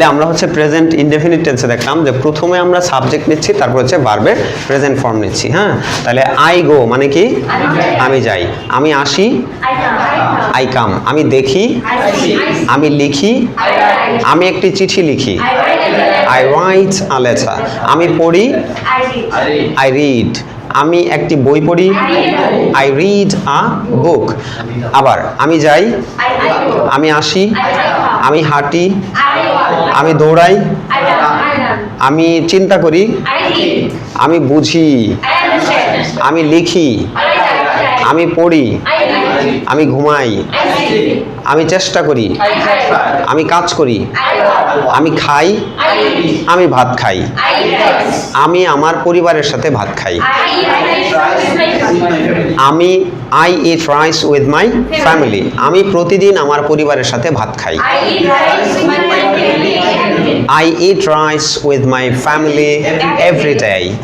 তাহলে আমরা হচ্ছে প্রেজেন্ট ইনডেফিনিট টেন্সে দেখলাম যে প্রথমে আমরা সাবজেক্ট নিচ্ছি, তারপর হচ্ছে ভার্বের প্রেজেন্ট ফর্ম নিচ্ছি হ্যাঁ? তাহলে আই গো মানে কি? আমি যাই। আমি আসি? আই কাম আমি দেখি? আমি লিখি? আমি একটি চিঠি লিখি? আই রাইট আ লেটার আমি পড়ি? আই রিড আমি একটি বই পড়ি? আই রিড আ বুক আবার, আমি যাই? আমি আসি? আমি হাঁটি? আমি দৌড়াই। আমি চিন্তা করি। আমি বুঝি। আমি লিখি। আমি পড়ি। আমি ঘুমাই। আমি চেষ্টা করি। আমি কাজ করি। আমি খাই। আমি ভাত খাই। আমি আমার পরিবারের সাথে ভাত খাই। আমি I eat rice with my family আমি প্রতিদিন আমার পরিবারের সাথে ভাত খাই। I eat rice with my family every day.